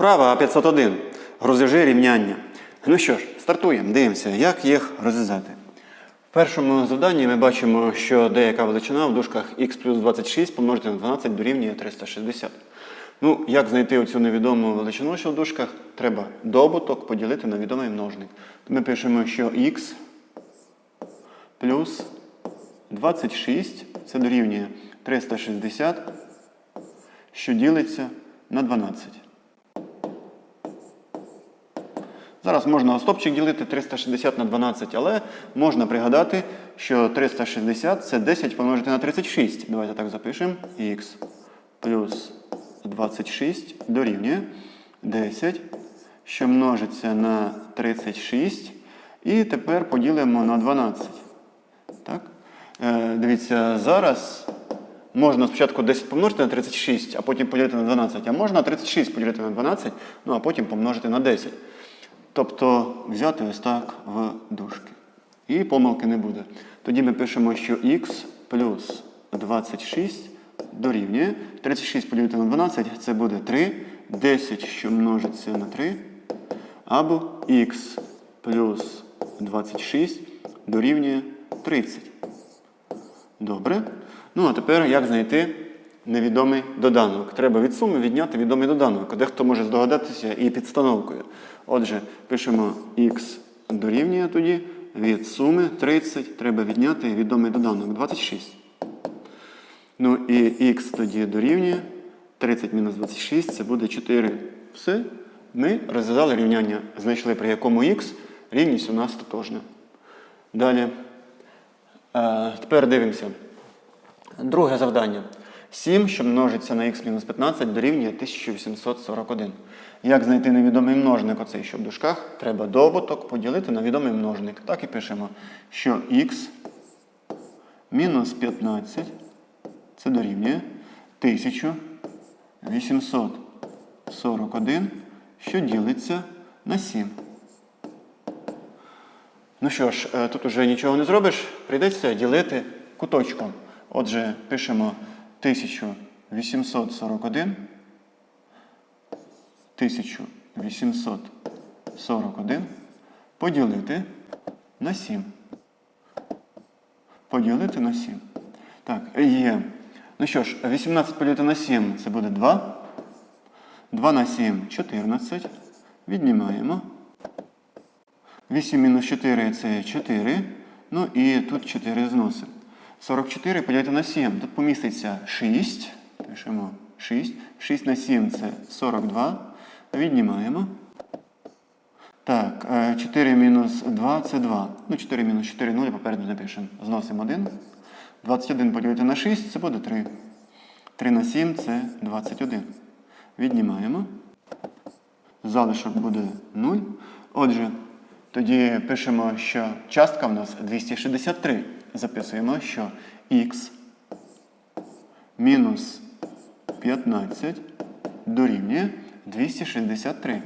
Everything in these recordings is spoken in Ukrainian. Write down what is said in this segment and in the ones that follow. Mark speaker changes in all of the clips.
Speaker 1: Вправа 501. Розв'яжи рівняння. Ну що ж, стартуємо, дивимося, як їх розв'язати. В першому завданні ми бачимо, що деяка величина в дужках х плюс 26 помножити на 12 дорівнює 360. Ну, як знайти оцю невідому величину, що в дужках? Треба добуток поділити на відомий множник. Ми пишемо, що х плюс 26 це дорівнює 360, що ділиться на 12. Зараз можна стопчик ділити 360 на 12, але можна пригадати, що 360 це 10 помножити на 36. Давайте так запишемо. х плюс 26 дорівнює 10, що множиться на 36. І тепер поділимо на 12. Так? Е, дивіться, зараз можна спочатку 10 помножити на 36, а потім поділити на 12. А можна 36 поділити на 12, ну а потім помножити на 10. Тобто взяти ось так в дужки. І помилки не буде. Тоді ми пишемо, що х плюс 26 дорівнює. 36 поділити на 12 це буде 3. 10, що множиться на 3. Або х плюс 26 дорівнює 30. Добре. Ну, а тепер як знайти невідомий доданок? Треба від суми відняти відомий доданок. Дехто може здогадатися і підстановкою. Отже, пишемо х дорівнює тоді від суми 30. Треба відняти відомий доданок 26. Ну і х тоді дорівнює 30 мінус 26, це буде 4. Все. Ми розв'язали рівняння, знайшли при якому х рівність у нас тотожна. Далі. Е, тепер дивимося. Друге завдання. 7, що множиться на х-15, дорівнює 1841. Як знайти невідомий множник оцей, що в дужках? Треба добуток поділити на відомий множник. Так і пишемо, що х мінус 15 це дорівнює 1841, що ділиться на 7. Ну що ж, е, тут уже нічого не зробиш, прийдеться ділити куточком. Отже, пишемо 1841. 1841 поділити на 7. Поділити на 7. Так, є. Ну що ж, 18 поділити на 7 це буде 2. 2 на 7 14. Віднімаємо. 8 мінус 4 це 4. Ну і тут 4 зносимо. 44 поділити на 7. Тут поміститься 6. Пишемо 6. 6 на 7 це 42. Віднімаємо. Так, е, 4 мінус 2 це 2. Ну, 4 мінус 4 0 попереду напишемо. Зносимо 1. 21 поділити на 6 це буде 3. 3 на 7 це 21. Віднімаємо. Залишок буде 0. Отже, тоді пишемо, що частка в нас 263. Записуємо, що х мінус 15 дорівнює 263.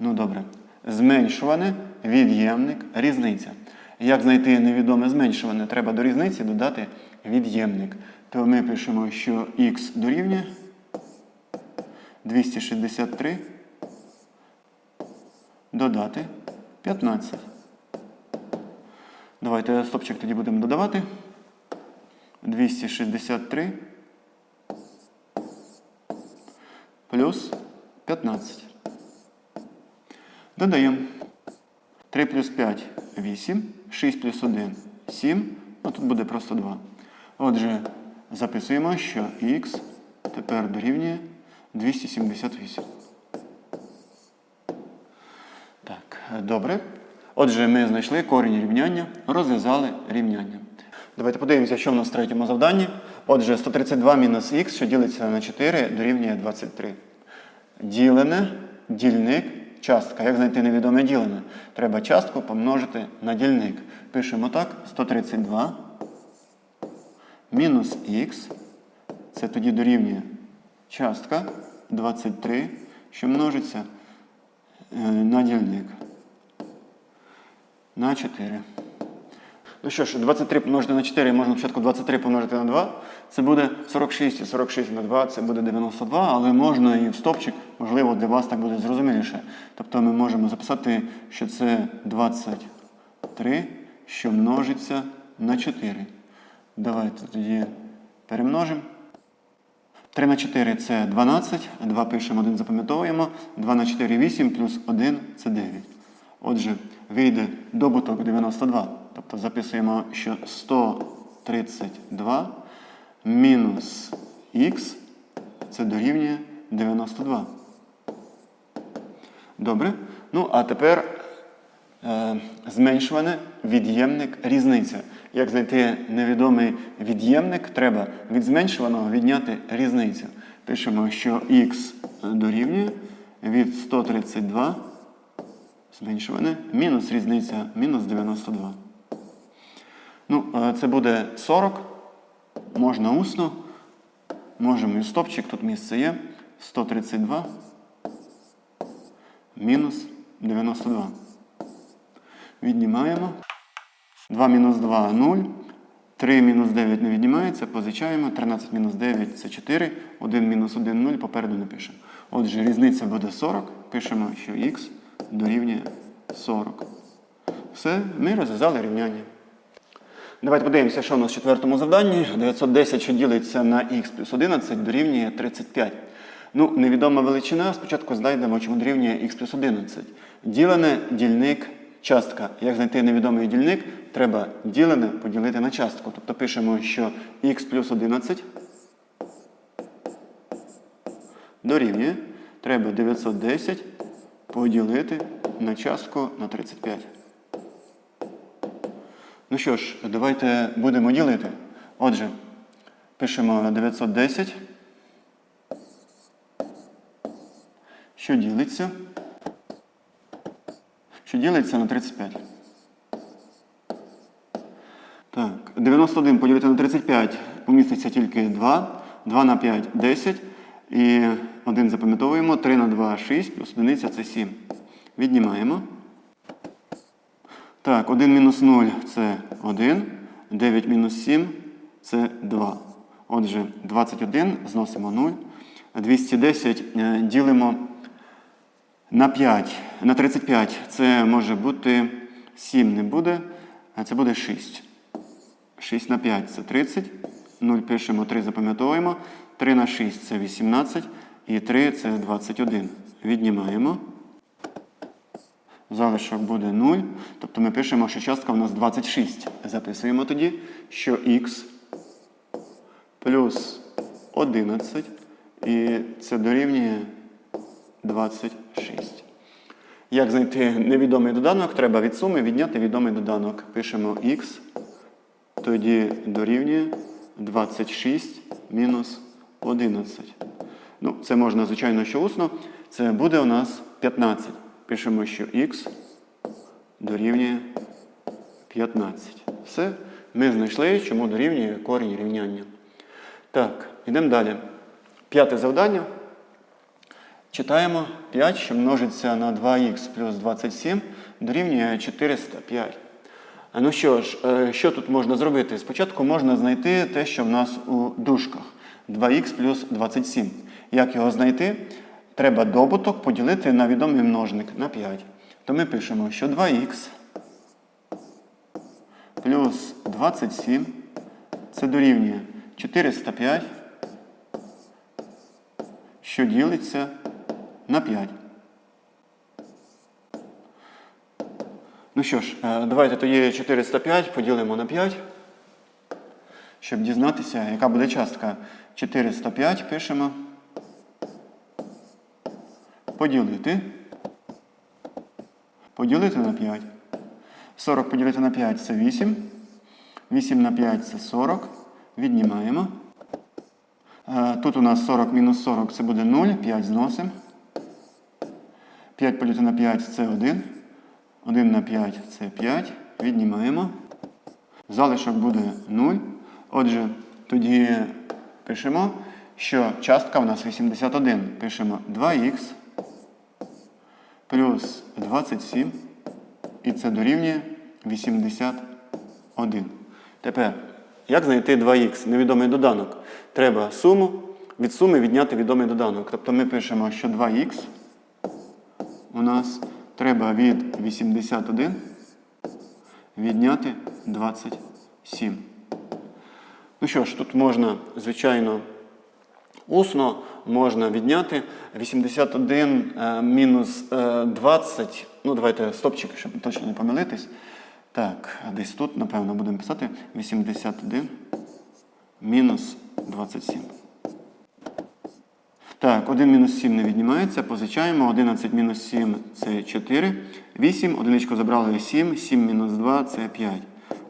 Speaker 1: Ну добре. Зменшуване, від'ємник, різниця. Як знайти невідоме зменшуване? Треба до різниці додати від'ємник. То ми пишемо, що х дорівнює 263 додати 15. Давайте стопчик тоді будемо додавати. 263 плюс 15. Додаємо. 3 плюс 5 8. 6 плюс 1 7. Ну тут буде просто 2. Отже, записуємо, що х тепер дорівнює 278. Так, добре. Отже, ми знайшли корінь рівняння, розв'язали рівняння. Давайте подивимося, що в нас в третьому завданні. Отже, 132 мінус х, що ділиться на 4, дорівнює 23. Ділене, дільник, частка. Як знайти невідоме ділене? Треба частку помножити на дільник. Пишемо так: 132 мінус х. Це тоді дорівнює частка 23, що множиться е, на дільник. На 4. Ну що ж, 23 помножити на 4 можна спочатку 23 помножити на 2. Це буде 46, і 46 на 2 це буде 92, але можна і в стопчик, можливо, для вас так буде зрозуміліше. Тобто ми можемо записати, що це 23, що множиться на 4. Давайте тоді перемножимо. 3 на 4 це 12, 2 пишемо, 1 запам'ятовуємо. 2 на 4 8, плюс 1 це 9. Отже, вийде добуток 92. Тобто записуємо, що 132 мінус х це дорівнює 92. Добре. Ну, а тепер е, зменшуване від'ємник різниця. Як знайти невідомий від'ємник, треба від зменшуваного відняти різницю. Пишемо, що х дорівнює від 132 зменшуване мінус різниця мінус 92. Ну, е, це буде 40. Можна усно. Можемо і стопчик, тут місце є. 132 мінус 92. Віднімаємо. 2 мінус 2 0. 3 мінус 9 не віднімається, позичаємо. 13 мінус 9 це 4. 1 мінус 1 0 попереду не пишемо. Отже, різниця буде 40. Пишемо, що х дорівнює 40. Все, ми розв'язали рівняння. Давайте подивимося, що у нас в четвертому завданні. 910, що ділиться на х плюс 11, дорівнює 35. Ну, невідома величина. Спочатку знайдемо, чому дорівнює х плюс 11. Ділене, дільник, частка. Як знайти невідомий дільник, треба ділене поділити на частку. Тобто пишемо, що х плюс 11 дорівнює. Треба 910 поділити на частку на 35. Ну що ж, давайте будемо ділити. Отже, пишемо 910. Що ділиться? Що ділиться на 35. Так, 91 поділити на 35 поміститься тільки 2. 2 на 5 10. І 1 запам'ятовуємо. 3 на 2 6, плюс 1 це 7. Віднімаємо. Так, 1 мінус 0 це 1. 9 мінус 7 це 2. Отже, 21 зносимо 0. 210 е, ділимо на 5. На 35 це може бути 7 не буде, а це буде 6. 6 на 5 це 30. 0 пишемо, 3 запам'ятовуємо. 3 на 6 це 18. І 3 це 21. Віднімаємо. Залишок буде 0. Тобто ми пишемо, що частка у нас 26. Записуємо тоді, що х плюс 11. І це дорівнює 26. Як знайти невідомий доданок? Треба від суми відняти відомий доданок. Пишемо х, тоді дорівнює 26 мінус 11. Ну, це можна, звичайно, що усно. Це буде у нас 15. Пишемо, що х дорівнює 15. Все. Ми знайшли, чому дорівнює корінь рівняння. Так, йдемо далі. П'яте завдання. Читаємо 5, що множиться на 2х плюс 27, дорівнює 405. Ну що ж, е, що тут можна зробити? Спочатку можна знайти те, що в нас у дужках. 2х плюс 27. Як його знайти? Треба добуток поділити на відомий множник на 5. То ми пишемо, що 2х плюс 27 це дорівнює 405, що ділиться на 5. Ну що ж, е, давайте тоді 405 поділимо на 5, щоб дізнатися, яка буде частка. 405 пишемо. Поділити. Поділити на 5. 40 поділити на 5 це 8. 8 на 5 це 40. Віднімаємо. Е, Тут у нас 40 мінус 40 це буде 0. 5 зносимо. 5 поділити на 5 це 1. 1 на 5 це 5. Віднімаємо. Залишок буде 0. Отже, тоді пишемо, що частка у нас 81. Пишемо 2х плюс 27. І це дорівнює 81. Тепер, як знайти 2х, невідомий доданок? Треба суму від суми відняти відомий доданок. Тобто ми пишемо, що 2х у нас треба від 81 відняти 27. Ну що ж, тут можна, звичайно, усно можна відняти 81 е, мінус е, 20. Ну, давайте стопчик, щоб точно не помилитись. Так, десь тут, напевно, будемо писати 81 мінус 27. Так, 1 мінус 7 не віднімається, позичаємо. 11 мінус 7 це 4. 8, одиничку забрали 7, 7 мінус 2 це 5.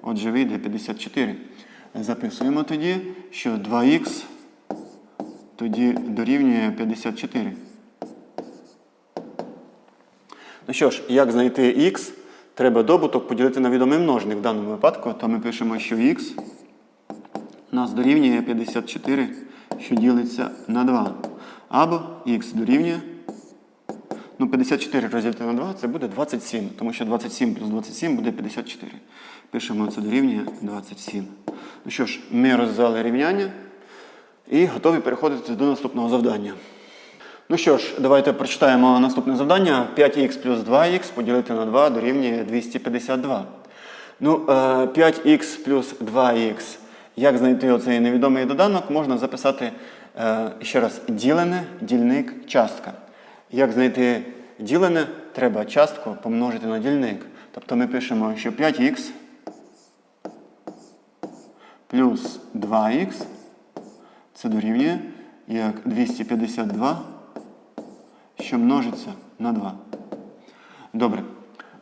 Speaker 1: Отже, вийде 54. Записуємо тоді, що 2х тоді дорівнює 54. Ну що ж, як знайти х? Треба добуток поділити на відомий множник в даному випадку, то ми пишемо, що х нас дорівнює 54, що ділиться на 2. Або х дорівнює. Ну, 54 розділити на 2 це буде 27, тому що 27 плюс 27 буде 54. Пишемо, це дорівнює 27. Ну що ж, ми розв'язали рівняння і готові переходити до наступного завдання. Ну що ж, давайте прочитаємо наступне завдання. 5х плюс 2х поділити на 2 дорівнює 252. Ну, е, 5х плюс 2х. Як знайти оцей невідомий доданок, можна записати е, ще раз ділене, дільник, частка. Як знайти ділене, треба частку помножити на дільник. Тобто ми пишемо, що 5х плюс 2х це дорівнює як 252 що множиться на 2. Добре.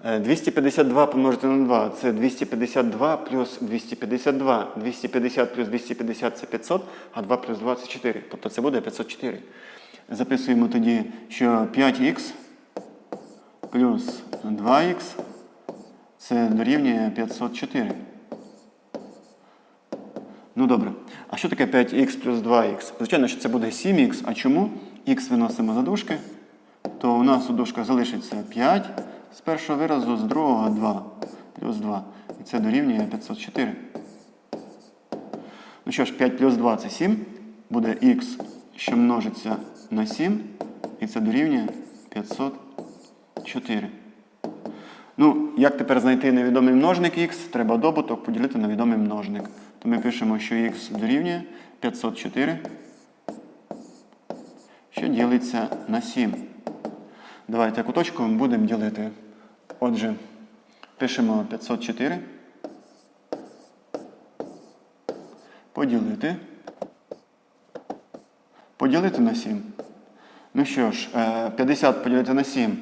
Speaker 1: Е, 252 помножити на 2 це 252 плюс 252. 250 плюс 250 це 500, а 2 плюс 2 це 4. Тобто це буде 504. Записуємо тоді, що 5х плюс 2х це дорівнює 504. Ну добре. А що таке 5х плюс 2х? Звичайно, що це буде 7х. А чому? Х виносимо за дужки, то у нас у дужках залишиться 5 з першого виразу, з другого 2 плюс 2. І це дорівнює 504. Ну що ж, 5 плюс 2 це 7. Буде х, що множиться на 7. І це дорівнює 504. Ну, як тепер знайти невідомий множник х? Треба добуток поділити на відомий множник. То ми пишемо, що х дорівнює 504, що ділиться на 7. Давайте куточком будемо ділити. Отже, пишемо 504. Поділити. Поділити на 7. Ну що ж, е, 50 поділити на 7.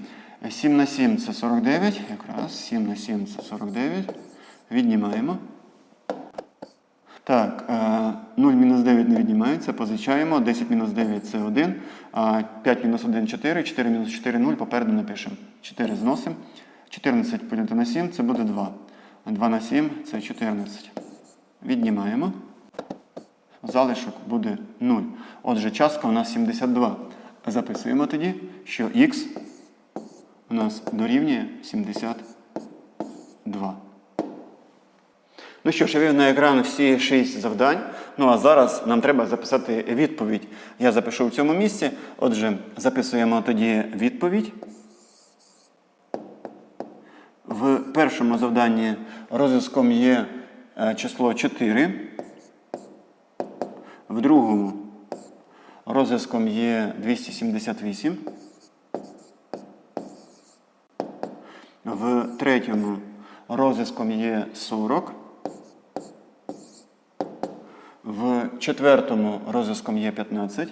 Speaker 1: 7 на 7 це 49. Якраз 7 на 7 це 49. Віднімаємо. Так, 0 мінус 9 не віднімається, позичаємо. 10 мінус 9 це 1. 5 мінус 1 4. 4 мінус 4 0. Попереду напишемо. 4 зносимо. 14 поділити на 7 це буде 2. 2 на 7 це 14. Віднімаємо. Залишок буде 0. Отже, частка у нас 72. Записуємо тоді, що х у нас дорівнює 72. Ну що ж, я вивів на екран всі 6 завдань. Ну а зараз нам треба записати відповідь. Я запишу в цьому місці. Отже, записуємо тоді відповідь. В першому завданні розв'язком є е, число 4. В другому розв'язком є 278. В третьому розв'язком є 40. Четвертому розв'язком є 15.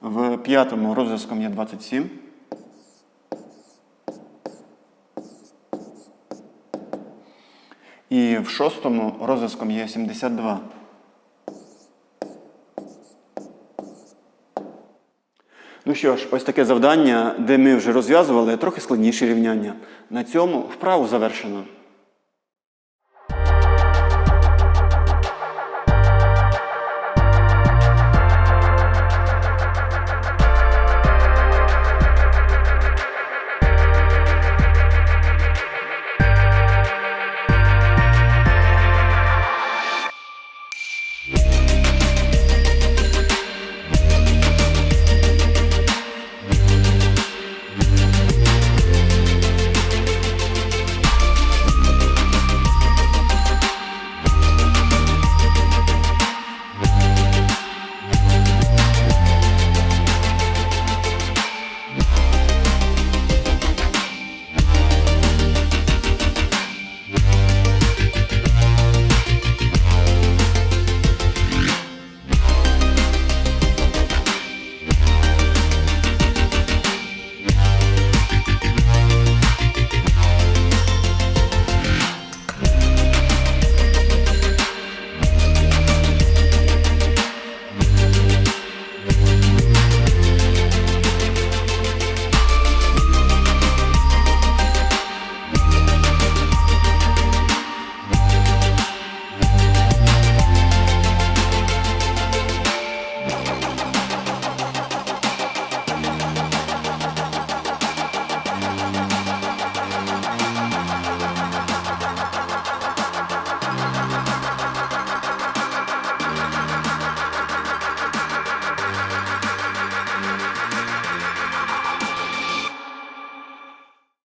Speaker 1: В п'ятому розв'язком є 27. І в шостому розв'язком є 72. Ну що ж, ось таке завдання, де ми вже розв'язували трохи складніші рівняння. На цьому вправу завершено.